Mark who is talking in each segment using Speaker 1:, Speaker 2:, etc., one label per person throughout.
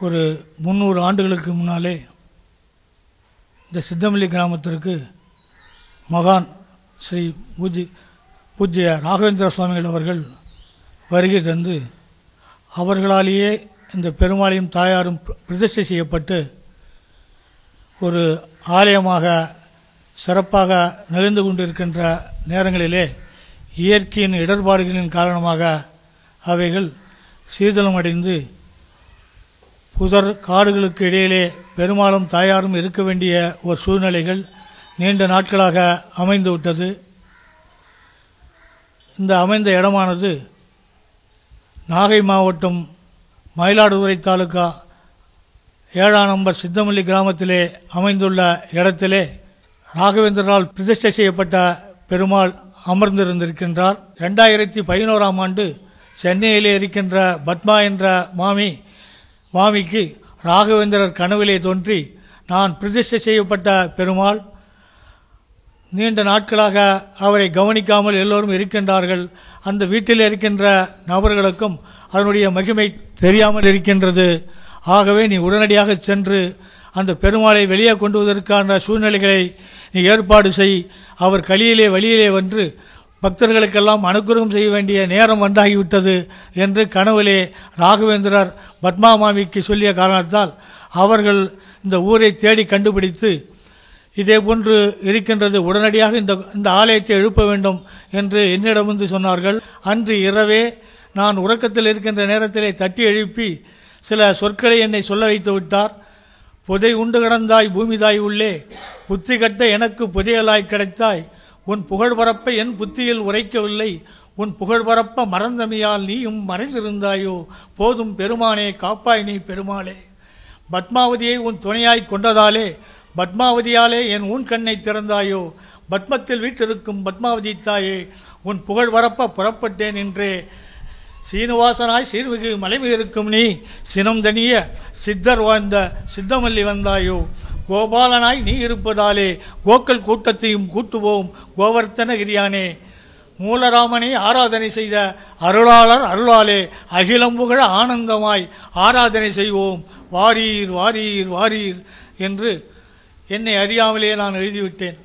Speaker 1: ஒரு முந்நூறு ஆண்டுகளுக்கு முன்னாலே இந்த சித்தமல்லி கிராமத்திற்கு மகான் ஸ்ரீ பூஜ்ய பூஜ்ய ராகவேந்திர சுவாமிகள் அவர்கள் வருகை தந்து அவர்களாலேயே இந்த பெருமாளையும் தாயாரும் பிரதிஷ்டை செய்யப்பட்டு ஒரு ஆலயமாக சிறப்பாக நிகழ்ந்து கொண்டிருக்கின்ற நேரங்களிலே இயற்கையின் இடர்பாடுகளின் காரணமாக அவைகள் சீதளமடைந்து புதர் காடுகளுக்கு இடையிலே பெருமாளும் தாயாரும் இருக்க வேண்டிய ஒரு சூழ்நிலைகள் நீண்ட நாட்களாக அமைந்துவிட்டது இந்த அமைந்த இடமானது நாகை மாவட்டம் மயிலாடுதுறை தாலுகா ஏழாம் நம்பர் சித்தமல்லி கிராமத்திலே அமைந்துள்ள இடத்திலே ராகவேந்திரனால் பிரதிஷ்டை செய்யப்பட்ட பெருமாள் அமர்ந்திருந்திருக்கின்றார். இரண்டாயிரத்தி பதினோராம் ஆண்டு சென்னையிலே இருக்கின்ற பத்மா என்ற மாமி சுவாமிக்கு ராகவேந்திரர் கனவிலே தோன்றி நான் பிரதிஷ்டை செய்யப்பட்ட பெருமாள். நீண்ட நாட்களாக அவரை கவனிக்காமல் எல்லோரும் இருக்கின்றார்கள். அந்த வீட்டில் இருக்கின்ற நபர்களுக்கும் அதனுடைய மகிமை தெரியாமல் இருக்கின்றது. ஆகவே நீ உடனடியாக சென்று அந்த பெருமாளை வெளியே கொண்டுவதற்கான சூழ்நிலைகளை நீ ஏற்பாடு செய். அவர் கலியிலே வழியிலே வந்து பக்தர்களுக்கெல்லாம் அனுகிரகம் செய்ய வேண்டிய நேரம் வந்தாகிவிட்டது என்று கனவுலே ராகவேந்திரர் பத்மா மாமிக்கு சொல்லிய காரணத்தால் அவர்கள் இந்த ஊரை தேடி கண்டுபிடித்து இதே போன்று இருக்கின்றது உடனடியாக இந்த இந்த ஆலயத்தை எழுப்ப வேண்டும் என்று என்னிடம் வந்து சொன்னார்கள். அன்று இரவே நான் உறக்கத்தில் இருக்கின்ற நேரத்திலே தட்டி எழுப்பி சில சொற்களை என்னை சொல்ல வைத்து விட்டார். புதை உண்டு கிடந்தாய் பூமிதாய் உள்ளே புத்தி கட்ட எனக்கு புதையலாய் கிடைத்தாய் உன் புகழ்பரப்ப என் புத்தியில் உரைக்கவில்லை. உன் புகழ் பரப்ப மறந்தமையால் நீயும் மறைந்திருந்தாயோ? போதும் பெருமானே காப்பாய் நீ பெருமாளே. பத்மாவதியை உன் துணையாய் கொண்டதாலே பத்மாவதியாலே என் உன் கண்ணை திறந்தாயோ? பத்மத்தில் வீட்டிருக்கும் பத்மாவதி தாயே உன் புகழ் வரப்ப புறப்பட்டேன் என்றே. சீனிவாசனாய் சீர்மிகு மலைமிகு இருக்கும் நீ சினம் தனிய சித்தர் வாழ்ந்த சித்தமல்லி வந்தாயோ? கோபாலனாய் நீ இருப்பதாலே கோக்கல் கூட்டத்தையும் கூட்டுவோம். கோவர்த்தனகிரியானே மூலராமனை ஆராதனை செய்த அருளாளர் அருளாலே அகிலம் புகழ ஆனந்தமாய் ஆராதனை செய்வோம். வாரீர் வாரீர் வாரீர் என்று என்னை அறியாமலே நான் எழுதிவிட்டேன்.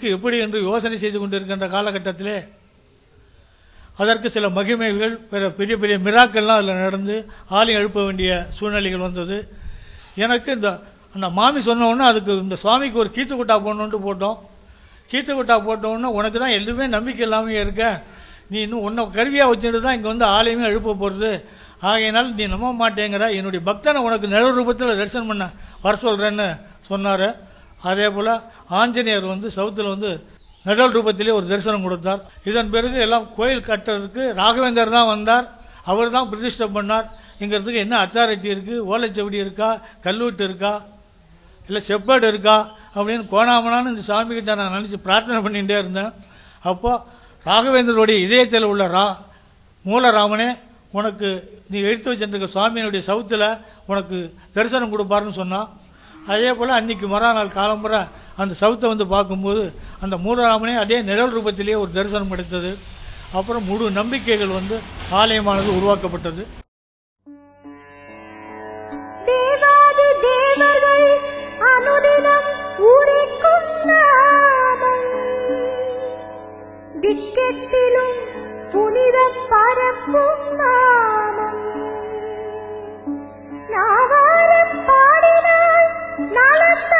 Speaker 1: எழுப்புவதற்கு எப்படி என்று யோசனை செய்து கொண்டிருக்கின்ற காலகட்டத்திலே அதற்கு சில மகிமைகள் பிற பெரிய பெரிய மிராக்கள்லாம் அதில் நடந்து ஆலயம் எழுப்ப வேண்டிய சூழ்நிலைகள் வந்தது. எனக்கு இந்த அந்த மாமி சொன்னோன்னே அதுக்கு இந்த சுவாமிக்கு ஒரு கீத்து குட்டா போடணுன்ட்டு போட்டோம். கீத்து குட்டா போட்ட உனக்கு தான் எதுவுமே நம்பிக்கை இல்லாமல் இருக்க. நீ இன்னும் உன்னை கருவியாக வச்சுட்டு தான் இங்கே வந்து ஆலயமே எழுப்ப போகிறது ஆகையினால் நீ நம்ப மாட்டேங்கிற. என்னுடைய பக்தனை உனக்கு நிழல் ரூபத்தில் தரிசனம் பண்ண வர சொல்கிறேன்னு சொன்னார். அதே போல் ஆஞ்சநேயர் வந்து சவுத்தில் வந்து நடல் ரூபத்திலே ஒரு தரிசனம் கொடுத்தார். இதன் பிறகு எல்லாம் கோயில் கட்டுறதுக்கு ராகவேந்தர் தான் வந்தார். அவர் தான் பிரதிஷ்டை பண்ணார். இங்கிறதுக்கு என்ன அத்தாரிட்டி இருக்கு? ஓலைச்சவடி இருக்கா? கல்வெட்டு இருக்கா? இல்லை செப்பேடு இருக்கா? அப்படின்னு கோணாமனான்னு இந்த சாமி கிட்ட நான் நினைச்சு பிரார்த்தனை பண்ணிகிட்டே இருந்தேன். அப்போ ராகவேந்தருடைய இதயத்தில் உள்ள ரா மூலராமனே உனக்கு நீ எடுத்து வச்சிருக்க சுவாமியினுடைய சவுத்தில் உனக்கு தரிசனம் கொடுப்பாருன்னு சொன்னான். அதே போல் அன்னைக்கு மறுநாள் காலம்புற அந்த சவுத்தை வந்து பார்க்கும்போது அந்த மூலராமனே அதே நிழல் ரூபத்திலேயே ஒரு தரிசனம் கிடைத்தது. அப்புறம் முழு நம்பிக்கைகள் வந்து ஆலயமானது உருவாக்கப்பட்டது.
Speaker 2: தேவாதி தேவர்கள் அனுதினம் உரைக்கும் நாமம். திக்கெட்டிலும் புனிதம் பரப்பும் நாமம். நாவாரம் Mama.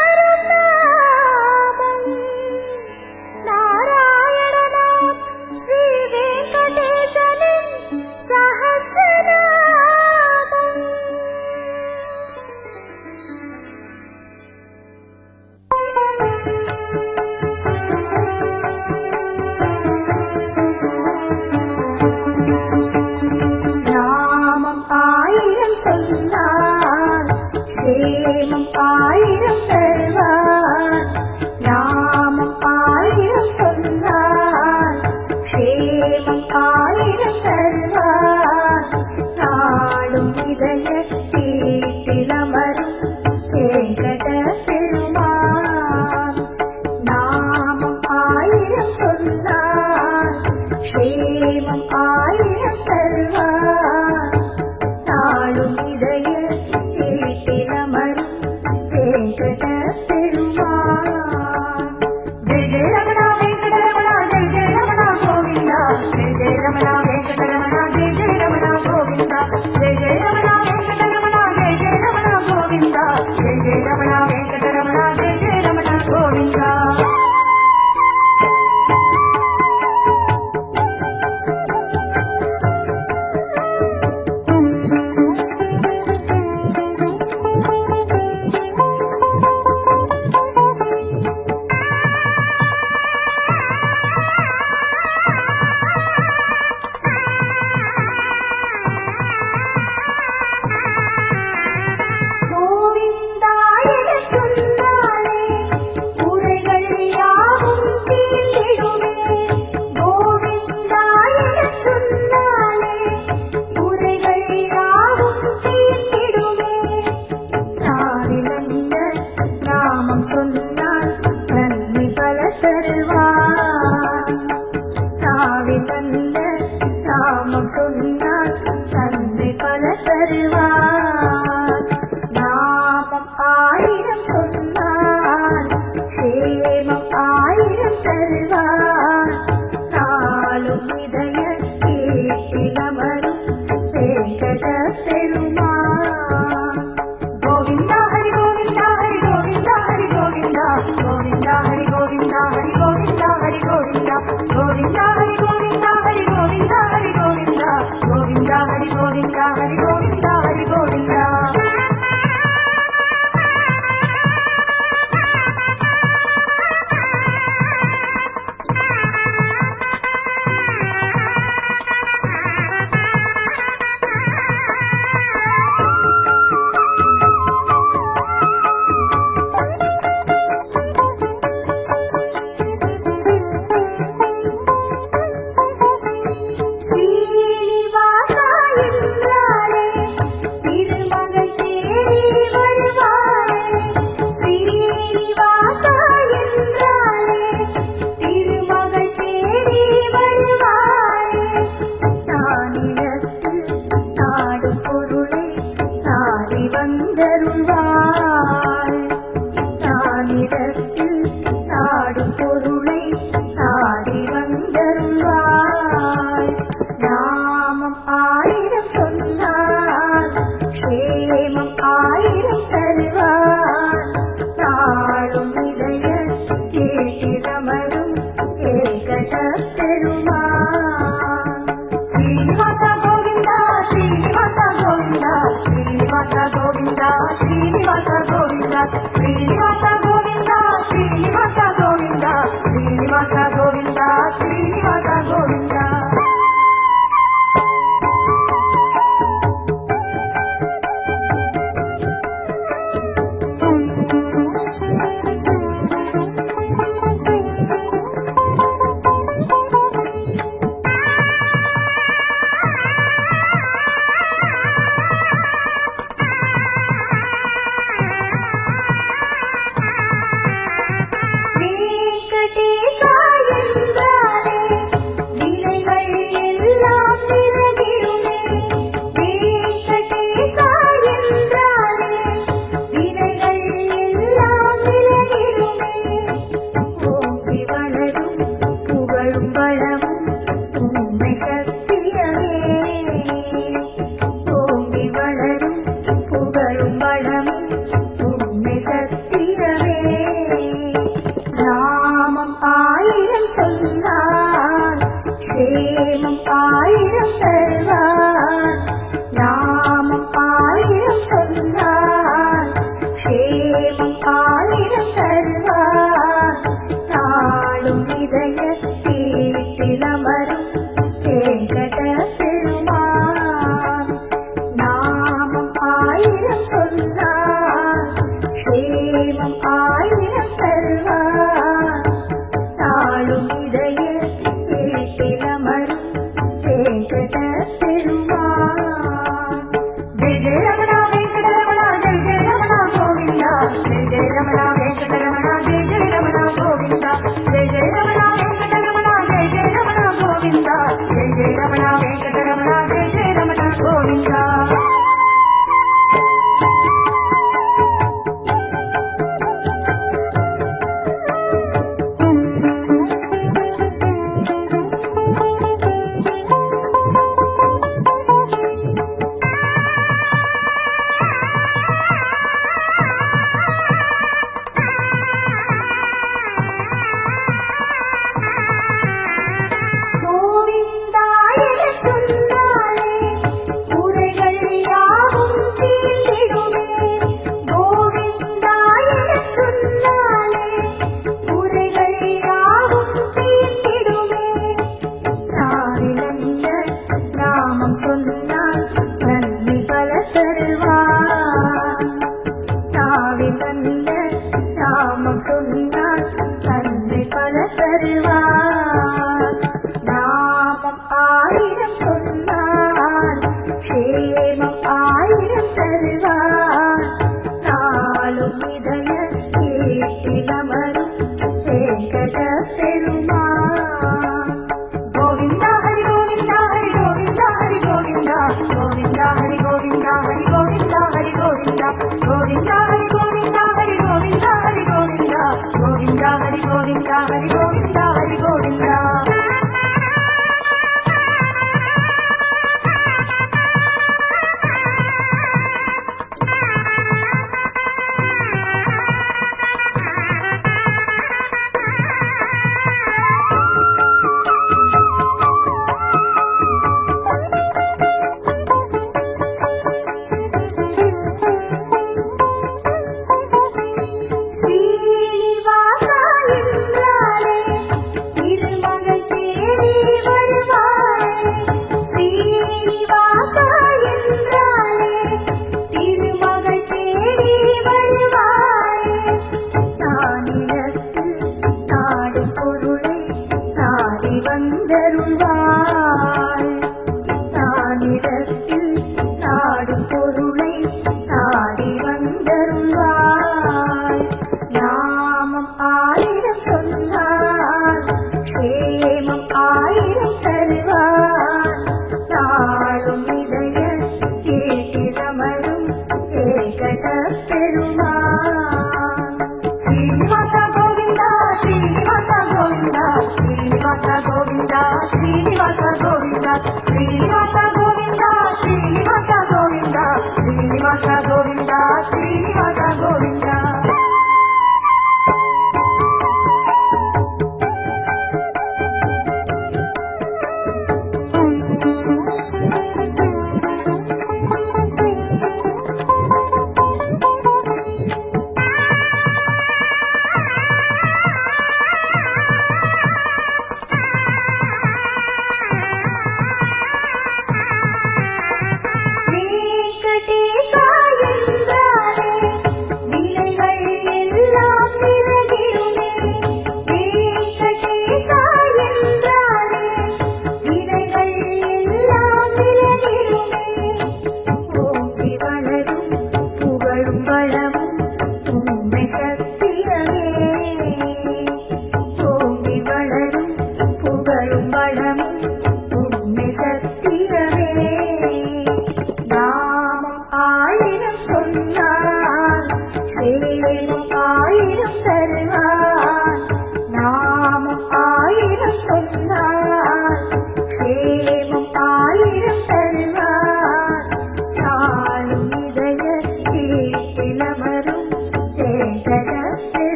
Speaker 2: சத்தியமே